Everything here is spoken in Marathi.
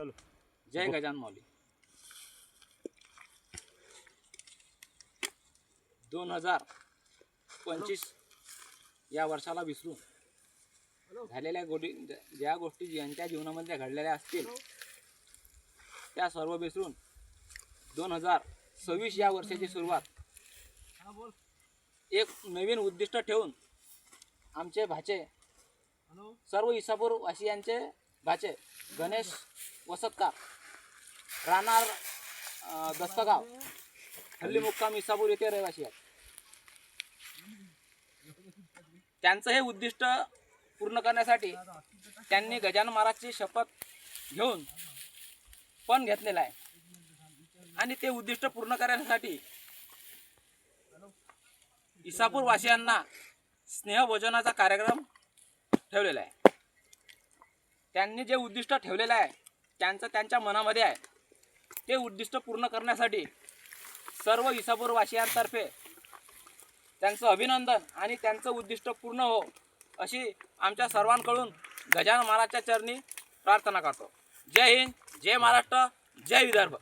चलो। जय गजान माऊली दोन हजार पंचवीस या वर्षाला विसरून झालेल्या गोडी ज्या गोष्टी ज्यांच्या जीवनामध्ये घडलेल्या असतील त्या सर्व विसरून दोन हजार सव्वीस या वर्षाची सुरुवात एक नवीन उद्दिष्ट ठेवून आमचे भाचे सर्व इसापूर वासियांचे भाचे गणेश वसतकार राहणार दस्तगाव. हल्ली मुक्काम इसापूर येथे रहिवासी आहेत. त्यांचं हे उद्दिष्ट पूर्ण करण्यासाठी त्यांनी गजानन महाराजची शपथ घेऊन पण घेतलेला आहे. आणि ते उद्दिष्ट पूर्ण करण्यासाठी इसापूर वासियांना स्नेहभोजनाचा कार्यक्रम ठेवलेला आहे. त्यांनी जे उद्दिष्ट ठेवलेलं आहे त्यांचं त्यांच्या मनामध्ये आहे. ते उद्दिष्ट पूर्ण करण्यासाठी सर्व इसापूरवासियांतर्फे त्यांचं अभिनंदन आणि त्यांचं उद्दिष्ट पूर्ण हो अशी आमच्या सर्वांकडून गजानन महाराजच्या चरणी प्रार्थना करतो. जय हिंद जय महाराष्ट्र जय विदर्भ.